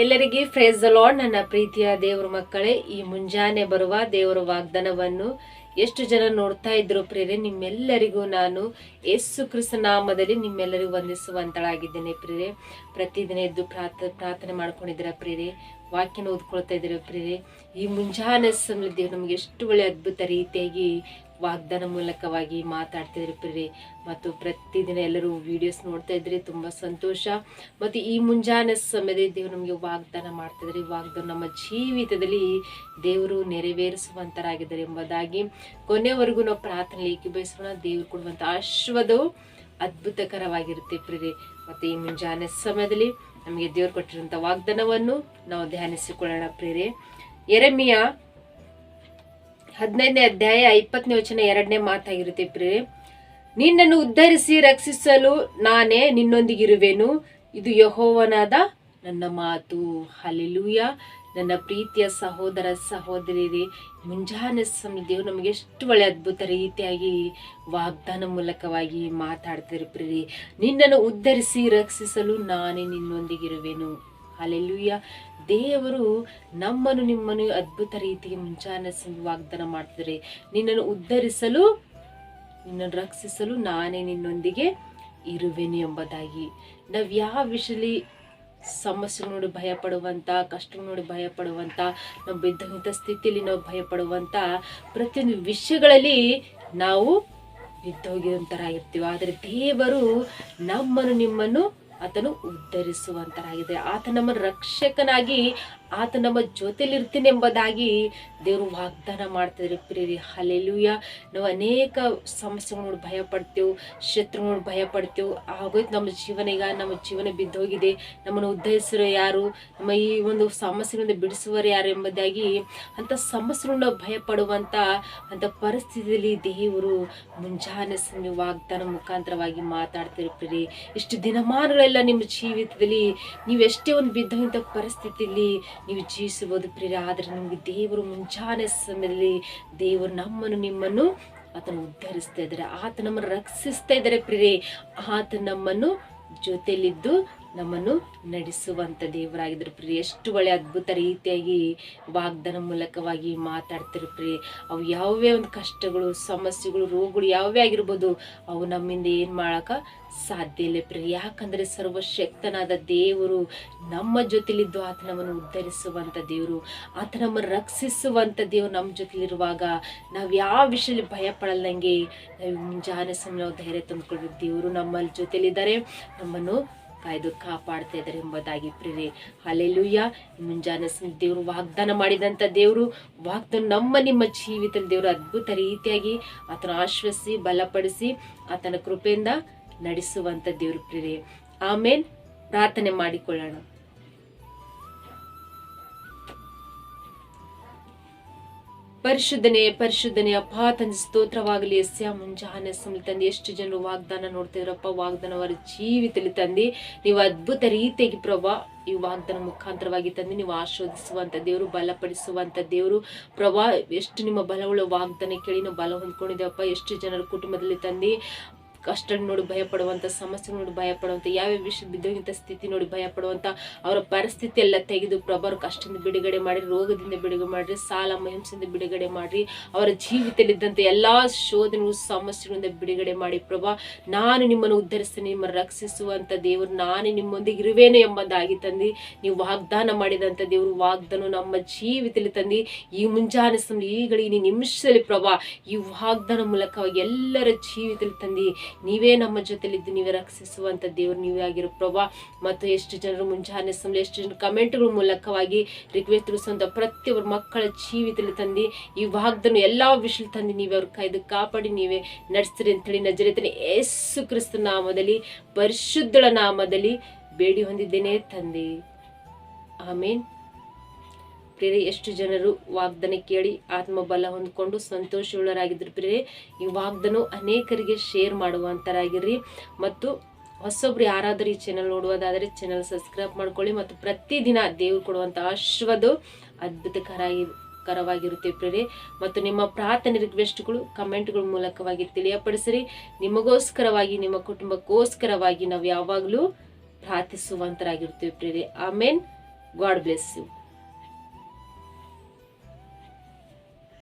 ಎಲ್ಲರಿಗೆ phrase lord ನನ್ನ ಪ್ರೀತಿಯ ದೇವರ ಮಕ್ಕಳೇ, ಈ ಮುಂಜಾನೆ ಬರುವ ದೇವರ ವಾಗ್ದಾನವನ್ನು ಎಷ್ಟು ಜನ ನೋಡ್ತಾ ಇದ್ರು ಪ್ರೇರೆ ನಿಮ್ಮೆಲ್ಲರಿಗೂ ನಾನು ಯೇಸು ಕ್ರಿಸ್ತ ನಾಮದಲ್ಲಿ ನಿಮ್ಮೆಲ್ಲರಿಗೂ ವಂದಿಸುವಂತಳಾಗಿದ್ದೇನೆ ಪ್ರೇರೆ ಪ್ರತಿದಿನ ಎದ್ದು ಪ್ರಾರ್ಥ ಪ್ರಾರ್ಥನೆ ಮಾಡ್ಕೊಂಡಿದ್ದೀರಾ ಪ್ರೇರೆ ವಾಕ್ಯನ ಓದ್ಕೊಳ್ತಾ ಇದ್ದಾರೆ ಪ್ರೇರೆ ಈ ಮುಂಜಾನೆ ಸಮಯ ದೇವ್ರು ನಮ್ಗೆ ಎಷ್ಟು ಒಳ್ಳೆ ಅದ್ಭುತ ರೀತಿಯಾಗಿ ವಾಗ್ದಾನ ಮೂಲಕವಾಗಿ ಮಾತಾಡ್ತಿದ್ರೆ ಪ್ರೇರೆ ಮತ್ತು ಪ್ರತಿದಿನ ಎಲ್ಲರೂ ವಿಡಿಯೋಸ್ ನೋಡ್ತಾ ಇದ್ರೆ ತುಂಬ ಸಂತೋಷ. ಮತ್ತು ಈ ಮುಂಜಾನೆ ಸಮಯದಲ್ಲಿ ದೇವರು ನಮಗೆ ವಾಗ್ದಾನ ಮಾಡ್ತಿದ್ದಾರೆ ವಾಗ್ದಾನ ನಮ್ಮ ಜೀವಿತದಲ್ಲಿ ದೇವರು ನೆರವೇರಿಸುವಂತರಾಗಿದ್ದಾರೆ ಎಂಬುದಾಗಿ ಕೊನೆವರೆಗೂ ನಾವು ಪ್ರಾರ್ಥನೆ ಏಕೀಭವಿಸೋಣ. ದೇವರು ಕೊಡುವಂಥ ಆಶ್ವದವು ಅದ್ಭುತಕರವಾಗಿರುತ್ತೆ ಪ್ರೇರೆ ಮತ್ತು ಈ ಮುಂಜಾನೆ ಸಮಯದಲ್ಲಿ ನಮಗೆ ದೇವರು ಕೊಟ್ಟಿರುವಂಥ ವಾಗ್ದಾನವನ್ನು ನಾವು ಧ್ಯಾನಿಸಿಕೊಳ್ಳೋಣ ಪ್ರೇರೆ ಎರೆಮಿಯ ಹದಿನೈದನೇ ಅಧ್ಯಾಯ ಇಪ್ಪತ್ತನೇ ವಚನ ಎರಡನೇ ಮಾತಾಗಿರುತ್ತೆ ಪ್ರೇರೆ ನಿನ್ನನ್ನು ಉದ್ಧರಿಸಿ ರಕ್ಷಿಸಲು ನಾನೇ ನಿನ್ನೊಂದಿಗಿರುವೆನು. ಇದು ಯಹೋವನಾದ ನನ್ನ ಮಾತು. ಹಲಿಲೂಯ ನನ್ನ ಪ್ರೀತಿಯ ಸಹೋದರ ಸಹೋದರಿ ಮುಂಜಾನೆ ಸಮಯ ದೇವ್ರು ನಮಗೆ ಎಷ್ಟು ಒಳ್ಳೆ ಅದ್ಭುತ ರೀತಿಯಾಗಿ ವಾಗ್ದಾನ ಮೂಲಕವಾಗಿ ಮಾತಾಡ್ತಾರೆ ಪ್ರೀ ನಿನ್ನನ್ನು ಉದ್ಧರಿಸಿ, ರಕ್ಷಿಸಲು ನಾನೇ ನಿನ್ನೊಂದಿಗಿರುವೆನು. ಅಲ್ಲೆಲ್ಲೂಯ್ಯ ದೇವರು ನಮ್ಮನ್ನು ನಿಮ್ಮನ್ನು ಅದ್ಭುತ ರೀತಿಗೆ ಮುಂಜಾನೆ ಸಮಯ ವಾಗ್ದಾನ ಮಾಡ್ತಾರೆ ನಿನ್ನನ್ನು ಉದ್ಧರಿಸಲು, ನಿನ್ನನ್ನು ರಕ್ಷಿಸಲು ನಾನೇ ನಿನ್ನೊಂದಿಗೆ ಇರುವೆನು ಎಂಬುದಾಗಿ. ನಾವು ಯಾವ ವಿಷಯದಲ್ಲಿ ಸಮಸ್ಯೆ ನೋಡಿ ಭಯ ಪಡುವಂಥ ಕಷ್ಟ ನೋಡಿ ಭಯ ಪಡುವಂಥ ನಾವು ಬಿದ್ದಂಥ ಸ್ಥಿತಿಯಲ್ಲಿ ನಾವು ಭಯ ಪಡುವಂಥ ಪ್ರತಿಯೊಂದು ವಿಷಯಗಳಲ್ಲಿ ನಾವು ಬಿದ್ದೋಗಿರುವಂಥರಾಗಿರ್ತೀವಿ ಆದರೆ ದೇವರು ನಮ್ಮನ್ನು ನಿಮ್ಮನ್ನು ಆತನು ಉದ್ಧರಿಸುವಂತರಾಗಿದೆ. ಆತ ನಮ್ಮ ರಕ್ಷಕನಾಗಿ ಆತ ನಮ್ಮ ಜೊತೆಲಿರ್ತೀನಿ ಎಂಬುದಾಗಿ ದೇವರು ವಾಗ್ದಾನ ಮಾಡ್ತಿದ್ರೆ ಪ್ರೇರಿ ಹಲೆಲುಯ್ಯ ನಾವು ಅನೇಕ ಸಮಸ್ಯೆಗಳು ನೋಡಿ ಭಯ ಪಡ್ತೇವೆ ಶತ್ರು ನೋಡಿ ಭಯ ಪಡ್ತೇವೆ ಆಗೋಯ್ತು ನಮ್ಮ ಜೀವನ ಈಗ, ನಮ್ಮ ಜೀವನ ಬಿದ್ದೋಗಿದೆ. ನಮ್ಮನ್ನು ಉದ್ಧರಿಸಿರೋ ಯಾರು, ನಮ್ಮ ಈ ಒಂದು ಸಮಸ್ಯೆಗಳಿಂದ ಬಿಡಿಸುವರು ಯಾರು ಎಂಬುದಾಗಿ ಅಂಥ ಸಮಸ್ಯೆಗಳನ್ನ ಭಯ ಪಡುವಂಥ ಅಂಥ ಪರಿಸ್ಥಿತಿಯಲ್ಲಿ ದೇವರು ಮುಂಜಾನೆ ಸಮಯ ವಾಗ್ದಾನ ಮುಖಾಂತರವಾಗಿ ಪ್ರೇರಿ ಇಷ್ಟು ದಿನಮಾನಗಳೆಲ್ಲ ನಿಮ್ಮ ಜೀವಿತದಲ್ಲಿ ನೀವೆಷ್ಟೇ ಒಂದು ಬಿದ್ದಂಥ ಪರಿಸ್ಥಿತಿಯಲ್ಲಿ ನೀವು ಜೀವಿಸಬಹುದು ಪ್ರಿಯ ಆದರೆ ನಿಮಗೆ ದೇವರು ಮುಂಚಾನೆ ಸಮಯದಲ್ಲಿ ದೇವರು ನಮ್ಮನ್ನು ನಿಮ್ಮನ್ನು ಆತನ ಉದ್ಧರಿಸ್ತಾ ಇದ್ದಾರೆ. ಆತ ನಮ್ಮನ್ನು ರಕ್ಷಿಸ್ತಾ ಇದ್ದಾರೆ ಪ್ರಿಯರೇ. ಆತ ನಮ್ಮನ್ನು ಜೊತೆಲಿದ್ದು ನಮ್ಮನ್ನು ನಡೆಸುವಂಥ ದೇವರಾಗಿದ್ದರು ಪ್ರಿಯ. ಎಷ್ಟು ಒಳ್ಳೆ ಅದ್ಭುತ ರೀತಿಯಾಗಿ ವಾಗ್ದಾನ ಮೂಲಕವಾಗಿ ಮಾತಾಡ್ತಿರು ಪ್ರಿಯ. ಅವು ಯಾವೇ ಒಂದು ಕಷ್ಟಗಳು, ಸಮಸ್ಯೆಗಳು, ರೋಗಗಳು ಯಾವೇ ಆಗಿರ್ಬೋದು, ಅವು ನಮ್ಮಿಂದ ಏನು ಮಾಡೋಕೆ ಸಾಧ್ಯ ಇಲ್ಲ ಪ್ರಿಯ. ಯಾಕಂದರೆ ಸರ್ವಶಕ್ತನಾದ ದೇವರು ನಮ್ಮ ಜೊತೆಲಿದ್ದು ಆತನವನ್ನು ಉದ್ಧರಿಸುವಂಥ ದೇವರು. ಆತ ನಮ್ಮನ್ನು ರಕ್ಷಿಸುವಂಥ ದೇವರು ನಮ್ಮ ಜೊತೆಲಿರುವಾಗ ನಾವು ಯಾವ ವಿಷಯದಲ್ಲಿ ಭಯ ಪಡಲ್ದಂಗೆ ನಾವು ಮುಂಜಾನೆ ಸಮಯ ಧೈರ್ಯ ತಂದುಕೊಳ್ಬೇಕು ದೇವರು ನಮ್ಮ ಜೊತೆಲಿದ್ದಾರೆ. ನಮ್ಮನ್ನು ಕಾಯ್ದು ಕಾಪಾಡ್ತಾ ಇದ್ದಾರೆ ಎಂಬುದಾಗಿ ಪ್ರೇರೆ ಅಲೆಲುಯ್ಯ ಮುಂಜಾನೆ ದೇವರು ವಾಗ್ದಾನ ಮಾಡಿದಂಥ ದೇವರು, ವಾಗ್ದಾನ ನಮ್ಮ ನಿಮ್ಮ ಜೀವಿತದ ದೇವರು, ಅದ್ಭುತ ರೀತಿಯಾಗಿ ಆತನ ಆಶ್ವಸಿ ಬಲಪಡಿಸಿ ಆತನ ಕೃಪೆಯಿಂದ ನಡೆಸುವಂಥ ದೇವರು ಪ್ರೇರೆ ಆಮೇಲೆ ಪ್ರಾರ್ಥನೆ ಮಾಡಿಕೊಳ್ಳೋಣ. ಪರಿಶುದ್ಧನೆ, ಪರಿಶುದ್ಧನೇ ಅಪ್ಪ, ತಂದೆ, ಸ್ತೋತ್ರವಾಗಲಿ. ಎಸ್ಯ ಮುಂಜಾನೆ ಸಮಲಿ ತಂದೆ, ಎಷ್ಟು ಜನರು ವಾಗ್ದಾನ ನೋಡ್ತಿದ್ರಪ್ಪ ವಾಗ್ದಾನ ಅವರ ಜೀವಿತದಲ್ಲಿ ತಂದೆ. ನೀವು ಅದ್ಭುತ ರೀತಿಯಾಗಿ ಪ್ರಭಾ, ಈ ವಾಗ್ದಾನ ಮುಖಾಂತರವಾಗಿ ತಂದು, ನೀವು ಆಶೀರ್ವದಿಸುವಂಥ ದೇವರು ಬಲಪಡಿಸುವಂಥ ದೇವರು. ಪ್ರಭಾ, ಎಷ್ಟು ನಿಮ್ಮ ಬಲವುಳ್ಳ ವಾಗ್ದಾನ ಕೇಳಿ ನಾವು ಬಲ ಹೊಂದ್ಕೊಂಡಿದ್ದೇವಪ್ಪ, ಎಷ್ಟು ಜನರ ಕುಟುಂಬದಲ್ಲಿ ತಂದು. ಕಷ್ಟ ನೋಡಿ ಭಯಪಡುವಂಥ ಸಮಸ್ಯೆ ನೋಡಿ ಭಯಪಡುವಂಥ ಯಾವ್ಯಾವ ವಿಷಯ ಬಿದ್ದೋಗಿಂಥ ಸ್ಥಿತಿ ನೋಡಿ ಭಯಪಡುವಂಥ ಅವರ ಪರಿಸ್ಥಿತಿ ಎಲ್ಲ ತೆಗೆದು ಪ್ರಭಾವ ಕಷ್ಟದಿಂದ ಬಿಡುಗಡೆ ಮಾಡಿ, ರೋಗದಿಂದ ಬಿಡುಗಡೆ ಮಾಡಿರಿ ಸಾಲ ಮಹಿಂಸೆಯಿಂದ ಬಿಡುಗಡೆ ಮಾಡಿರಿ ಅವರ ಜೀವಿತದಲ್ಲಿದ್ದಂಥ ಎಲ್ಲ ಶೋಧನೆಗಳು ಸಮಸ್ಯೆಗಳಿಂದ ಬಿಡುಗಡೆ ಮಾಡಿ, ಪ್ರಭಾ, ನಾನು ನಿಮ್ಮನ್ನು ಉದ್ಧರಿಸ್ತೇನೆ ನಿಮ್ಮನ್ನು ರಕ್ಷಿಸುವಂಥ ದೇವರು ನಾನೇ ನಿಮ್ಮೊಂದಿಗೆ ಇರುವೇನು ಎಂಬುದಾಗಿ ತಂದು, ನೀವು ವಾಗ್ದಾನ ಮಾಡಿದಂಥ ದೇವರು ವಾಗ್ದಾನ ನಮ್ಮ ಜೀವಿತದಲ್ಲಿ ತಂದು, ಈ ಮುಂಜಾನೆ ಸಮಯ ಈಗಳಿಗೆ ನಿಮಿಷದಲ್ಲಿ ಪ್ರಭಾ, ಈ ವಾಗ್ದಾನ ಮೂಲಕವಾಗಿ ಎಲ್ಲರ ಜೀವಿತದಲ್ಲಿ ತಂದು ನೀವೇ ನಮ್ಮ ಜೊತೆಲಿದ್ದು, ನೀವೇ ರಕ್ಷಿಸುವಂತ ದೇವರು, ನೀವೇ ಆಗಿರೋ ಪ್ರಭಾ. ಮತ್ತು ಎಷ್ಟು ಜನರು ಮುಂಜಾನೆ ಸಮಯ ಎಷ್ಟು ಜನರು ಕಮೆಂಟ್ಗಳ ಮೂಲಕವಾಗಿ ರಿಕ್ವೆಸ್ಟ್ ತಿಳಿಸುವಂಥ ಪ್ರತಿಯೊಬ್ಬರ ಮಕ್ಕಳ ಜೀವಿತದಲ್ಲಿ ತಂದು, ಈ ವಾಗ್ದನ್ನು ಎಲ್ಲ ವಿಷಯ ತಂದು ನೀವೇ ಅವ್ರ ಕೈದು ಕಾಪಾಡಿ, ನೀವೇ ನಡೆಸ್ತೀರಿ ಅಂತೇಳಿ ನಜರೇತನೆ ಯೇಸು ಕ್ರಿಸ್ತ ನಾಮದಲ್ಲಿ, ಪರಿಶುದ್ಧಳ ನಾಮದಲ್ಲಿ ಬೇಡಿ ಹೊಂದಿದ್ದೇನೆ ತಂದೆ. ಆಮೇನ್. ಪ್ರೇರೆ ಎಷ್ಟು ಜನರು ವಾಗ್ದಾನ ಕೇಳಿ ಆತ್ಮಬಲ ಹೊಂದ್ಕೊಂಡು ಸಂತೋಷವುಳ್ಳರಾಗಿದ್ದರು ಪ್ರೇರೆ ಈ ವಾಗ್ದಾನ ಅನೇಕರಿಗೆ ಶೇರ್ ಮಾಡುವಂಥರಾಗಿರ್ರಿ ಮತ್ತು ಹೊಸೊಬ್ರು ಯಾರಾದರೂ ಈ ಚಾನಲ್ ನೋಡುವುದಾದರೆ ಚಾನಲ್ ಸಬ್ಸ್ಕ್ರೈಬ್ ಮಾಡ್ಕೊಳ್ಳಿ ಮತ್ತು ಪ್ರತಿದಿನ ದೇವರು ಕೊಡುವಂಥ ಆಶ್ವದು ಅದ್ಭುತಕರಾಗಿ ಕರವಾಗಿರುತ್ತೆ ಪ್ರೇರೆ ಮತ್ತು ನಿಮ್ಮ ಪ್ರಾರ್ಥನೆ ರಿಕ್ವೆಸ್ಟ್ಗಳು ಕಮೆಂಟ್ಗಳ ಮೂಲಕವಾಗಿ ತಿಳಿಯಪಡಿಸಿರಿ. ನಿಮಗೋಸ್ಕರವಾಗಿ, ನಿಮ್ಮ ಕುಟುಂಬಕ್ಕೋಸ್ಕರವಾಗಿ ನಾವು ಯಾವಾಗಲೂ ಪ್ರಾರ್ಥಿಸುವಂತರಾಗಿರ್ತೀವಿ ಪ್ರೇರೆ ಆಮೇನ್. God bless you.